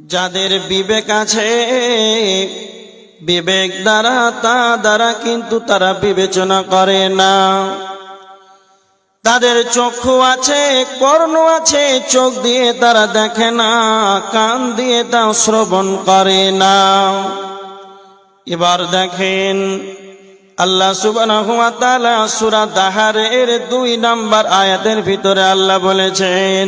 যাদের বিবেক আছে, বিবেক দ্বারা তা দ্বারা কিন্তু তারা বিবেচনা করে না। তাদের চক্ষু আছে, কর্ণ আছে, চোখ দিয়ে তারা দেখে না, কান দিয়ে তা শ্রবণ করে না। এবার দেখেন, আল্লাহ তাআলা সূরা দাহারের দুই নাম্বার আয়াতের ভিতরে আল্লাহ বলেছেন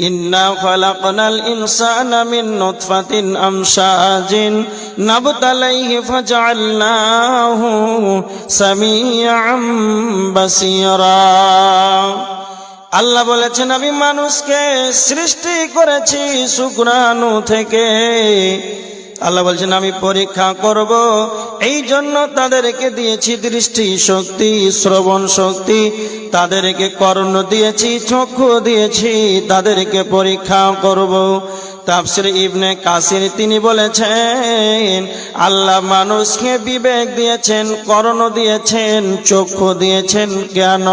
ইন্না خلقنا الإنسان من نطفة আমশাজিন نبتليه فجعلناه سميعا بصيرا আল্লাহ বলেছেন আমি মানুষকে সৃষ্টি করেছি শুক্রাণু থেকে আল্লাহ বলছেন, আমি পরীক্ষা করব। এই জন্য তাদেরকে দিয়েছি দৃষ্টি শক্তি, শ্রবণ শক্তি। তাদেরকে কর্ণ দিয়েছি, চক্ষু দিয়েছি। তাদেরকে পরীক্ষা করব। তাফসির ইবনে কাসির তিনি বলেছেন, আল্লাহ মানুষকে বিবেক দিয়েছেন, কর্ণ দিয়েছেন, চক্ষু দিয়েছেন কেন?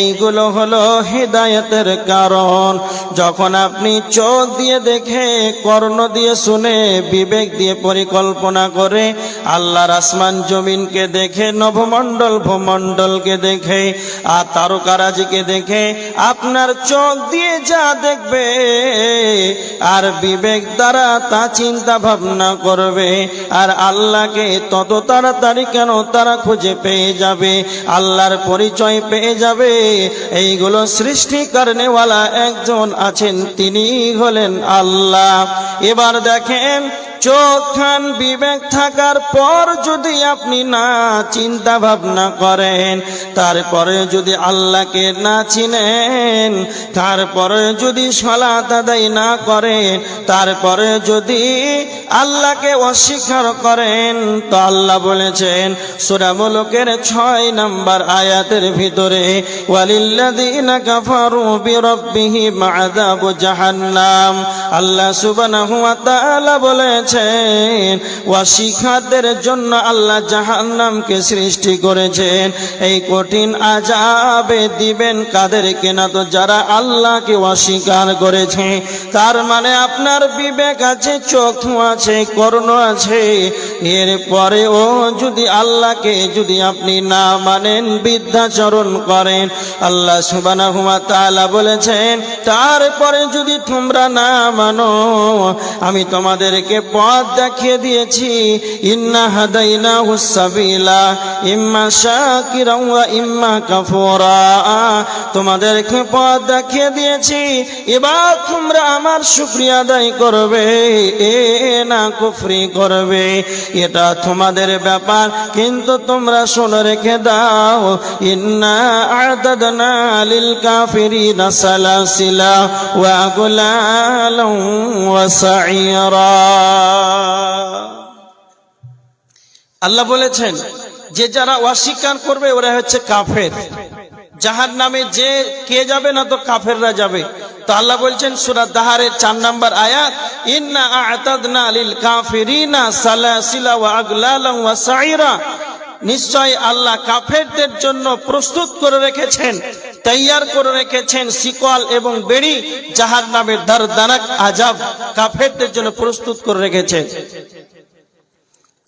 এইগুলো হলো হৃদায়তের কারণ। যখন আপনি চোখ দিয়ে দেখে, কর্ণ দিয়ে শুনে, বিবেক দিয়ে পরিকল্পনা করে আল্লাহর আসমান জমিনকে দেখে নভমণ্ডল ভূমণ্ডলকে দেখে, আর তারকারাজিকে দেখে আপনার চোখ দিয়ে যা দেখবে, আর বিবেক দ্বারা তা চিন্তা ভাবনা করবে, আর আল্লাহকে তত তাড়াতাড়ি কেন তারা খুঁজে পেয়ে যাবে, আল্লাহর পরিচয় পেয়ে যাবে। এইগুলো সৃষ্টি করেনেওয়ালা একজন আছেন তিনি হলেন আল্লাহ। এবার দেখেন চোখ খান বিবেক থাকার পর যদি আপনি না চিন্তা ভাবনা করেন, তারপরে যদি আল্লাহকে না চিনেন, তারপরে যদি সলাত আদায় না করেন, তারপরে যদি আল্লাহকে অস্বীকার করেন, তো আল্লাহ বলেছেন সুরামুলকের ছয় নাম্বার আয়াতের ভিতরে, ওয়ালিল্লাযীনা কাফারু বিরাব্বিহিম আযাবু জাহান্নাম। আল্লাহ তাআলা বলেছেন ওয়াশিখাদের জন্য আল্লাহ জাহান্নামকে সৃষ্টি করেছেন। এই কঠিন আযাবে দিবেন কাদেরকে না তো যারা আল্লাহকে অস্বীকার করেছে। তার মানে আপনার বিবেক আছে, চক্ষু আছে, কর্ণ আছে। এরপরে ও যদি আল্লাহকে যদি আপনি না মানেন বিদ্যাচরণ করেন, আল্লাহ সুবহানাহু ওয়া তাআলা বলেছেন, তারপরে যদি তোমরা না মানো আমি তোমাদেরকে পথ দেখিয়ে দিয়েছি। ইন্না হাদাইনা হুসাবিলা ইম্মা শাকিরা ইম্মা কাফুরা। তোমাদেরকে পথ দেখিয়ে দিয়েছি। এবার তোমরা আমার শুকরিয়া আদায় করবে, এ না কুফরি করবে। এটা তোমাদের ব্যাপার, কিন্তু তোমরা শুনে রেখে দাও। ইন্না আদাদনা লিল কাফিরিনা সালাসিলা ওয়া সাইরা আল্লাহ বলেছেন, যে যারা অস্বীকার করবে, ওরা হচ্ছে কাফের। যাহার নামে যে কে যাবে না তো কাফেররা যাবে। তো আল্লাহ বলছেন সুরাত দাহারের চার নাম্বার আয়াত, ইন্না আতাদনা লিল কাফিরিনা সালাসিলা ওয়া আগলালাম ওয়া সাইরা। নিশ্চয় আল্লাহ কাফেরদের জন্য প্রস্তুত করে রেখেছেন, তৈয়ার করে রেখেছেন শিকল এবং বেড়ি জাহার নামের দারদানাক আজাব কাফেরদের জন্য প্রস্তুত করে রেখেছেন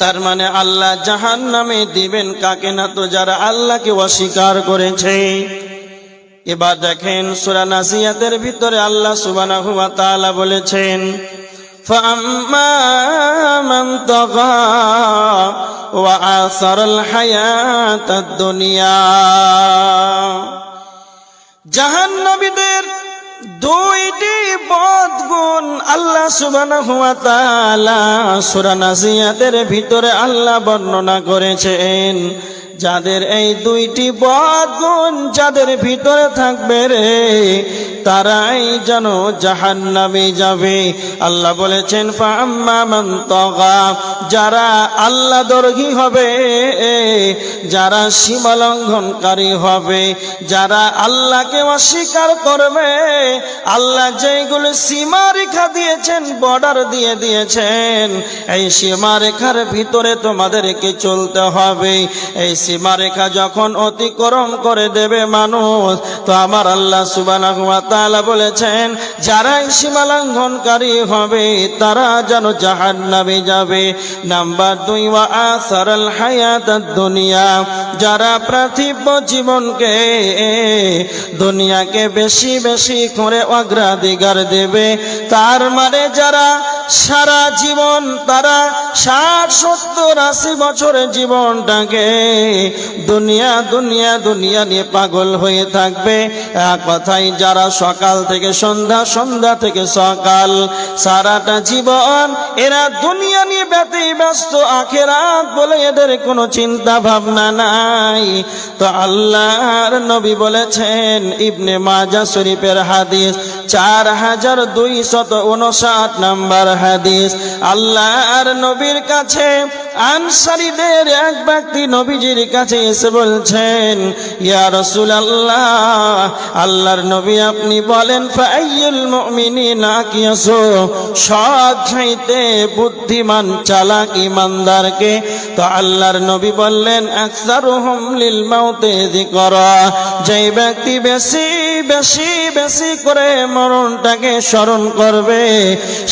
তার মানে আল্লাহ জাহান নামে দিবেন কাকে না তো যারা আল্লাহকে অস্বীকার করেছে। এবার দেখেন সুরা নাসিয়াতের ভিতরে আল্লাহ সুবানা ওয়া তাআলা বলেছেন فأما من طغى وآثر الحياة الدنيا জাহান্নামীদের দুইটি বদগুণ আল্লাহ সুবহানাহু ওয়া তাআলা সূরা নাজিয়াতের ভিতরে আল্লাহ বর্ণনা করেছেন যাদের এই দুইটি বদগুণ যাদের ভিতরে থাকবে রে, তারাই যেন জাহান্নামে যাবে। আল্লাহ বলেছেন যারা আল্লাহ দর্ঘী হবে, যারা সীমালঙ্ঘনকারী হবে, যারা আল্লাহকে অস্বীকার করবে, আল্লাহ যেগুলো সীমা রেখা দিয়েছেন, বর্ডার দিয়ে দিয়েছেন, এই সীমা রেখার ভিতরে তোমাদেরকে চলতে হবে। এই সীমারেখা যখন অতিক্রম করে দেবে মানুষ, তো আমার আল্লাহ ওয়া বলেছেন যারাই সীমা লঙ্ঘনকারী হবে, তারা যেন জাহান নামে যাবে। নাম্বার দুই, ওয়া আসারাল হায়াতাদ দুনিয়া যারা পার্থিব জীবনকে, দুনিয়াকে বেশি বেশি করে অগ্রাধিকার দেবে, তার মানে যারা সারা জীবন তারা ষাট, সত্তর, আশি বছরের জীবনটাকে দুনিয়া দুনিয়া দুনিয়া নিয়ে পাগল হয়ে থাকবে। এক কথাই যারা সকাল থেকে সন্ধ্যা সন্ধ্যা থেকে সকাল, সারাটা জীবন এরা দুনিয়া নিয়ে ব্যতি ব্যস্ত, আখেরাত বলে এদের কোনো চিন্তা ভাবনা নাই। তো আল্লাহর নবী বলেছেন, ইবনে মাজা শরীফের হাদিস চার হাজার দুই শত উনষাট নাম্বার হাদিস। আল্লাহর নবীর কাছে আনসারীদের এক ব্যক্তি নবীজির কাছে এসে বলছেন, ইয়া রসুল আল্লাহ আল্লাহর নবী আপনি বলেন, ফাইয়ুল সৎ চাইতে বুদ্ধিমান, চালাক ইমানদারকে। তো আল্লাহর নবী বললেন, আকসারুহুম লিল মাউতে যিকরা, যেই ব্যক্তি বেশি বেশি বেশি করে মরণটাকে স্মরণ করবে,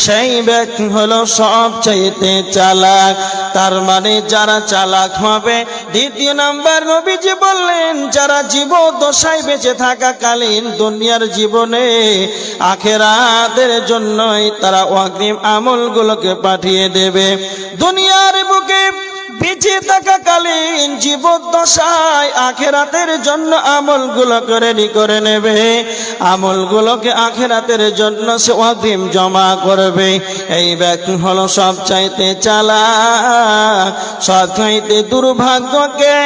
সেই ব্যক্তি হলো সব চাইতে চালাক। তার মানে যারা চালাক হবে? দ্বিতীয় নাম্বার নবীজি বললেন, যারা জীব দশায় বেঁচে থাকাকালীন দুনিয়ার জীবনে আখেরাতের জন্যই তারা অগ্রিম আমলগুলোকে পাঠিয়ে দেবে। দুনিয়ার বেঁচে থাকাকালীন জীবদ্দশায় আখেরাতের জন্য আমলগুলো করে নেবে। আমলগুলোকে আখেরাতের জন্য সে অধিম জমা করবে। এই ব্যক্তি হলো সব চাইতে চালা সব চাইতে দুর্ভাগ্যকে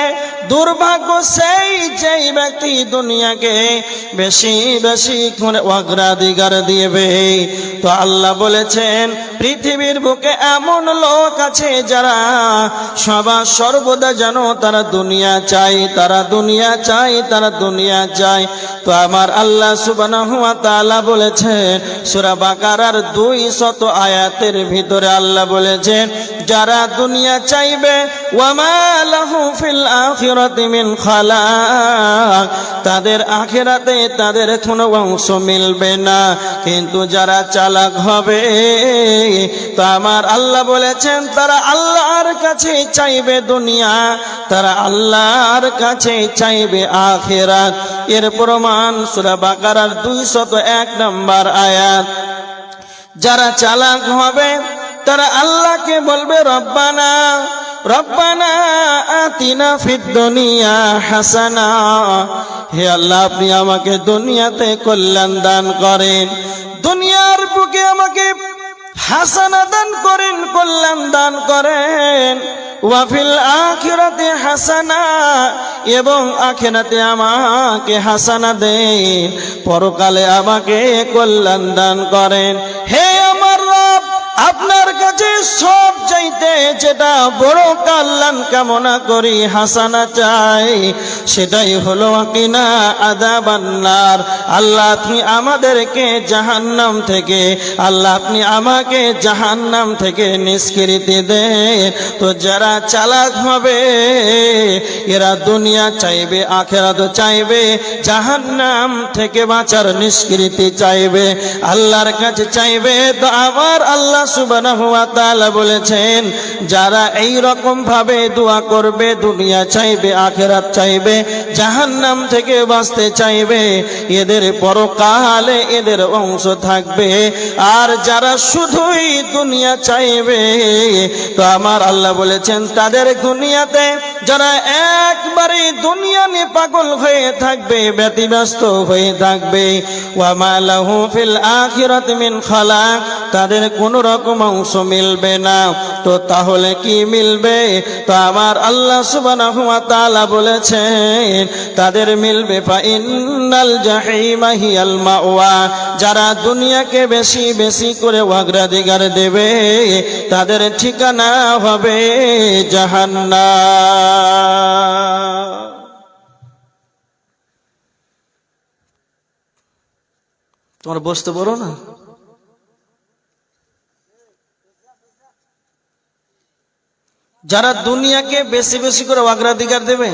দুর্ভাগ্য সেই যেই ব্যক্তি দুনিয়াকে বেশি বেশি করে অগ্রাধিকার দিবে। তো আল্লাহ বলেছেন, পৃথিবীর বুকে এমন লোক আছে যারা সবার সর্বদা যেন তারা দুনিয়া চাই তারা দুনিয়া চাই তারা দুনিয়া চাই তো আমার আল্লাহ সুবহানাহু ওয়া তাআলা বলেছেন, সূরা বাকারার দুই শত আয়াতের ভিতরে আল্লাহ বলেছেন, যারা দুনিয়া চাইবে ওয়ামা লাহু ফিল আখিরাতি মিন খালাক। তাদের আখিরাতে তাদের কোনো অংশ মিলবে না। কিন্তু যারা চালাক হবে, তো আমার আল্লাহ বলেছেন, তারা আল্লাহর কাছে চাইবে দুনিয়া, তারা আল্লাহর কাছে চাইবে আখেরাত। এর প্রমাণ সূরা বাকারার দুইশত এক নম্বর আয়াত। যারা চালাক হবে, তারা আল্লাহকে বলবে, রব্বানা রব্বানা আতিনা ফিদ দুনিয়া হাসানা। হে আল্লাহ, আপনি আমাকে দুনিয়াতে কল্যাণ দান করেন। দুনিয়ার বুকে আমাকে হাসানা দান করেন, কল্যাণ দান করেন। ওয়াফিল আখিরাতে হাসানা, এবং আখিরাতে আমাকে হাসানা দেন। পরকালে আমাকে কল্যাণ দান করেন। হে আপনার কাছে সব চাইতে যেটা বড় কল্যাণ কামনা করি হাসানা চাই, সেটাই হলো কিনা আদা বান্নার আল্লাহ আপনি আমাদেরকে জাহান্নাম থেকে, আল্লাহ আপনি আমাকে জাহান্নাম থেকে নিষ্কৃতি দে। তো যারা চালাক হবে, এরা দুনিয়া চাইবে আখেরা তো চাইবে, জাহান্নাম থেকে বাঁচার নিষ্কৃতি চাইবে। আল্লাহর কাছে চাইবে তো আবার আল্লাহ ওয়া বলেছেন, যারা এই রকম ভাবে দোয়া করবে, দুনিয়া চাইবে, আখেরাত চাইবে, জাহান্নাম থেকে বাঁচতে চাইবে, এদের পরকালে এদের অংশ থাকবে। আর যারা শুধুই দুনিয়া চাইবে, তো আমার আল্লাহ বলেছেন, তাদের দুনিয়াতে যারা একবারে দুনিয়া নিয়ে পাগল হয়ে থাকবে, ব্যতিব্যস্ত হয়ে থাকবে লাহু ফিল আখিরাত মিন খালাক, তাদের কোন রকম অংশ মিলবে না। তো তাহলে কি মিলবে? তো আমার আল্লাহ তাআলা বলেছেন, তাদের মিলবে যারা দুনিয়াকে বেশি বেশি করে অগ্রাধিকার দেবে, তাদের ঠিকানা হবে জাহান্না তোমার বসতে বলো না? যারা দুনিয়াকে বেশি বেশি করে অগ্রাধিকার দেবে,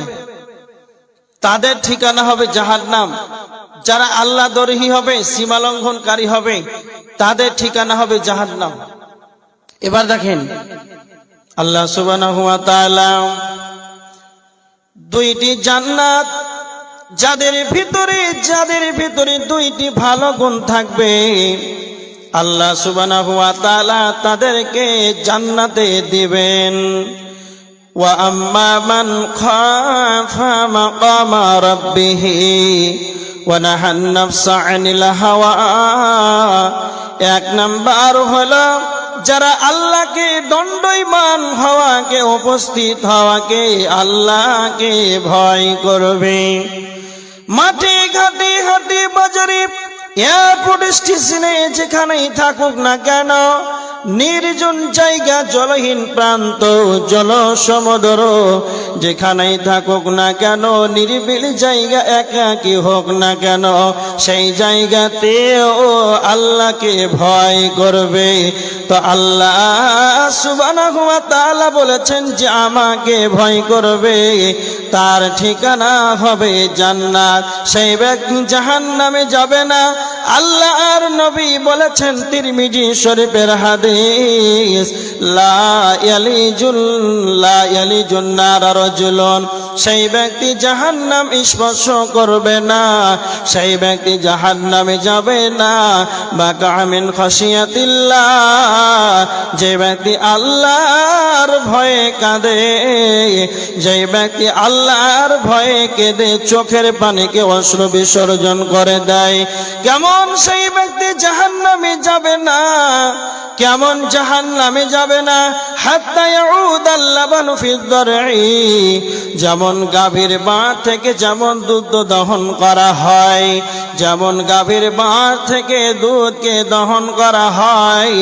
তাদের ঠিকানা হবে জাহান্নাম। যারা আল্লাহ দরহি হবে সীমা লঙ্ঘনকারী হবে, তাদের ঠিকানা হবে জাহান্নাম। এবার দেখেন, আল্লাহ তাআলা দুইটি জান্নাত, যাদের ভিতরে যাদের ভিতরে দুইটি ভালো গুণ থাকবে আল্লাহ সুবহানাহু ওয়া তাআলা তাদেরকে জান্নাতে দিবেন। মান খাফা মাকামা রাব্বিহ ওয়া নাহান নাফসা আনিল হাওয়া। এক নাম্বার হলো, যারা আল্লাহকে দণ্ডইমান হওয়াকে, উপস্থিত হওয়াকে আল্লাহকে ভয় করবে। মাঠে ঘাটে হাটে বাজারে এয়ারপোর্ট স্টেশনে যেখানেই থাকুক না কেন, নির্জন জায়গা, জলহীন প্রান্ত জল সমুদ্র যেখানেই থাকুক না কেন, নিরিবিলি জায়গা একাকি হোক না কেন, সেই জায়গাতে ও আল্লাহকে ভয় করবে। তো আল্লাহ সুবহানাহু ওয়া তাআলা বলেছেন যে, আমাকে ভয় করবে। তার ঠিকানা হবে জান্নাত। সেই ব্যক্তি জাহান্নামে যাবে না। আল্লাহ আর নবী বলেছেন তিরমিজি শরীফের হাদিস লা ইয়ালিজুল লা ইয়ালিজুন নার সেই ব্যক্তি জাহান্নাম স্পর্শ করবে না, সেই ব্যক্তি জাহান্নামে যাবে না। বা কামিন খসিয়াতিল্লাহ যে ব্যক্তি আল্লাহর ভয়ে কাঁদে, যে ব্যক্তি আল্লাহর ভয়ে কেঁদে চোখের পানিকে অশ্রু বিসর্জন করে দেয়। কেমন সেই ব্যক্তি জাহান্নামে যাবে না, কেমন জাহান নামে যাবে না। হাত্তায় যেমন গাভীর বাঁধ থেকে যেমন দুধ দহন করা হয়, যেমন গাভীর বাঁধ থেকে দুধকে দহন করা হয়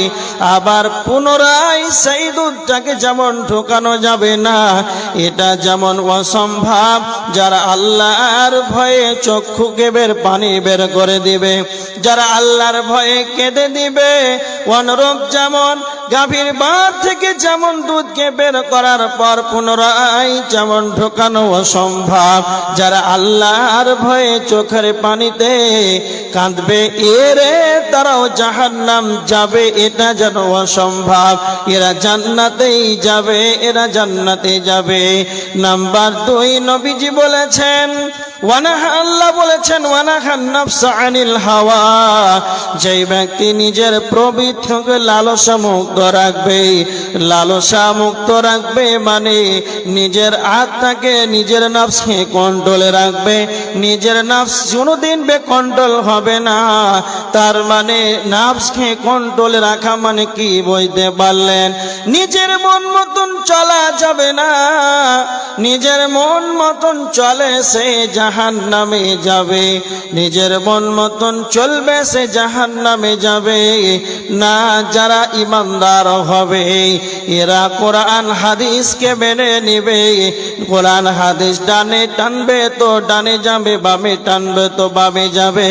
আবার পুনরায় সেই দুধটাকে যেমন ঢোকানো যাবে না, এটা যেমন অসম্ভব। যারা আল্লাহর ভয়ে চক্ষু বের পানি বের করে দিবে, যারা আল্লাহর ভয়ে কেঁদে দিবে, অনুরূপ যেমন গাভীর বার থেকে যেমন দুধকে বের করার পর পুনরায় যেমন ঢোকানো অসম্ভব। যারা আল্লাহর ভয়ে চোখের পানিতে কাঁদবে এরে তারাও জাহান্নাম যাবে, এটা যেন অসম্ভব। এরা জান্নাতেই যাবে, এরা জান্নাতে যাবে। নাম্বার দুই, নবীজি বলেছেন মানে নিজের আত্মাকে নিজের রাখবে। নিজের নাফস কোনোদিন বে কন্ট্রোল হবে না। তার মানে নাফসকে কন্ট্রোলে রাখা মানে কি বইতে পারলেন? নিজের মন মতন চলা যাবে না। নিজের মন মতন চলে সে জাহান নামে যাবে। নিজের মন মতন চলবে সে জাহান নামে যাবে। না, যারা ইমানদার হবে, এরা কোরআন হাদিসকে মেনে নিবে। কোরআন হাদিস ডানে টানবে তো ডানে যাবে, বামে টানবে তো বামে যাবে।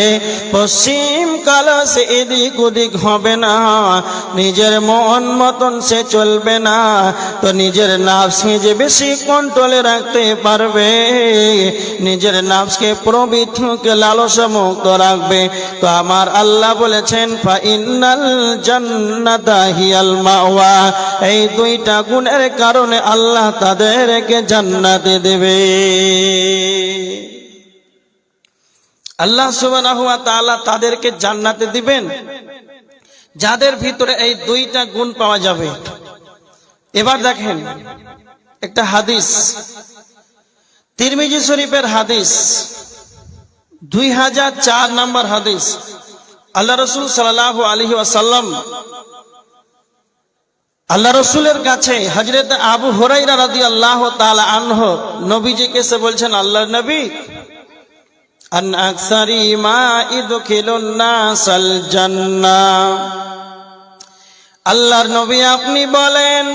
পশ্চিম কাল সে এদিক ওদিক হবে না। নিজের মন মতন সে চলবে না। তো নিজের নাফসকে যে বেশি কন্ট্রোলে রাখতে পারবে। নিজের নাফসকে প্রবৃত্তিকে লালসা মুক্ত রাখবে। তো আমার আল্লাহ বলেছেন ফা ইন্নাল জান্নাতা হিয়াল মাওয়া। এই দুইটা গুণের কারণে আল্লাহ তাদেরকে জান্নাতে দেবে। আল্লাহ সুবহানাহু ওয়া তাআলা তাদেরকে জান্নাতে দিবেন। যাদের ভিতরে এই দুইটা গুণ পাওয়া যাবে। এবার দেখেন, একটা হাদিস। তিরমিজি শরীফের হাদিস, দুই হাজার চার নম্বর হাদিস। আল্লাহ রসুল সাল্লাহ আলহি আসাল্লাম আল্লাহ রসুলের কাছে হজরত আবু হরাইরা রাদি আল্লাহ তালা আনহ নবীজিকে সে বলছেন আল্লাহ নবী মা আল্লাহর নবী আপনি বলেন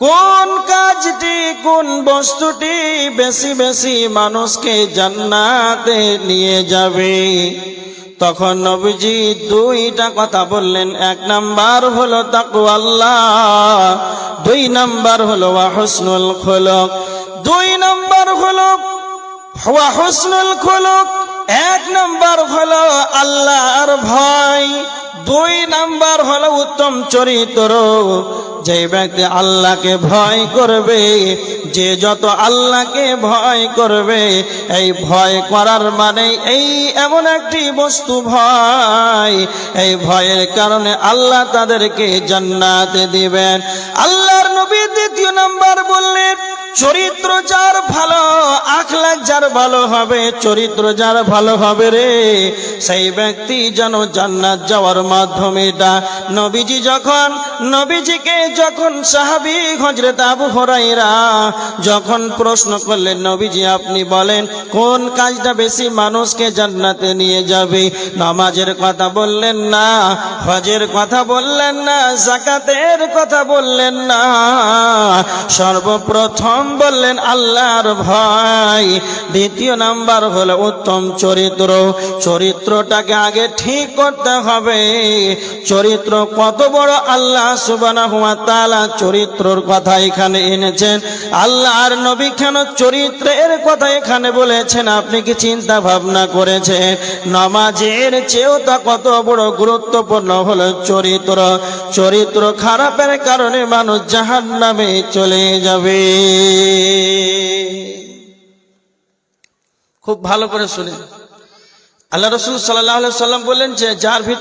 কোন কাজটি, কোন বস্তুটি বেশি বেশি মানুষকে জান্নাতে নিয়ে যাবে? তখন নবীজি দুইটা কথা বললেন। এক নাম্বার হলো তাকু আল্লাহ দুই নাম্বার হলো হুসনুল খোলক, দুই নাম্বার হলো হুসনুল খোলক, এক নাম্বার হলো আল্লাহর ভয়। দুই নাম্বার হলো উত্তম চরিত্র। যে ব্যক্তি আল্লাহকে ভয় করবে, যে যত আল্লাহকে ভয় করবে, এই ভয় করার মানে এই এমন একটি বস্তু ভয়। এই ভয়ের কারণে আল্লাহ তাদেরকে জান্নাতে দিবেন। আল্লাহর নবী দ্বিতীয় নাম্বার বললেন চরিত্র যার ভালো, আখলাখ যার ভালো হবে, চরিত্র যার ভালো হবে রে। সেই ব্যক্তি যেন জান্নাত যাওয়ার মাধ্যমে এটা নবীজি যখন, নবীজিকে যখন সাহাবি হজরত আবু হরাইরা যখন প্রশ্ন করলেন, নবীজি আপনি বলেন, কোন কাজটা বেশি মানুষকে জান্নাতে নিয়ে যাবে? নামাজের কথা বললেন না, হজের কথা বললেন না, জাকাতের কথা বললেন না। সর্বপ্রথম বললেন আল্লাহর ভয় দ্বিতীয় নাম্বার হলো উত্তম চরিত্র। চরিত্রটাকে আগে ঠিক করতে হবে। চরিত্র কত বড় আল্লাহ সুবহানাহু ওয়া তালা চরিত্রর কথা এখানে এনেছেন। আল্লাহর নবী কেন চরিত্রের কথা এখানে বলেছেন আপনি কি চিন্তা ভাবনা করেছেন? নামাজের চেয়েও তা কত বড় গুরুত্বপূর্ণ হলো চরিত্র। চরিত্র খারাপের কারণে মানুষ জাহান্নামে চলে যাবে। খুব ভালো করে শুনে। আল্লাহ রসুল সাল্লাহ সাল্লাম বললেন যে যার ভিতরে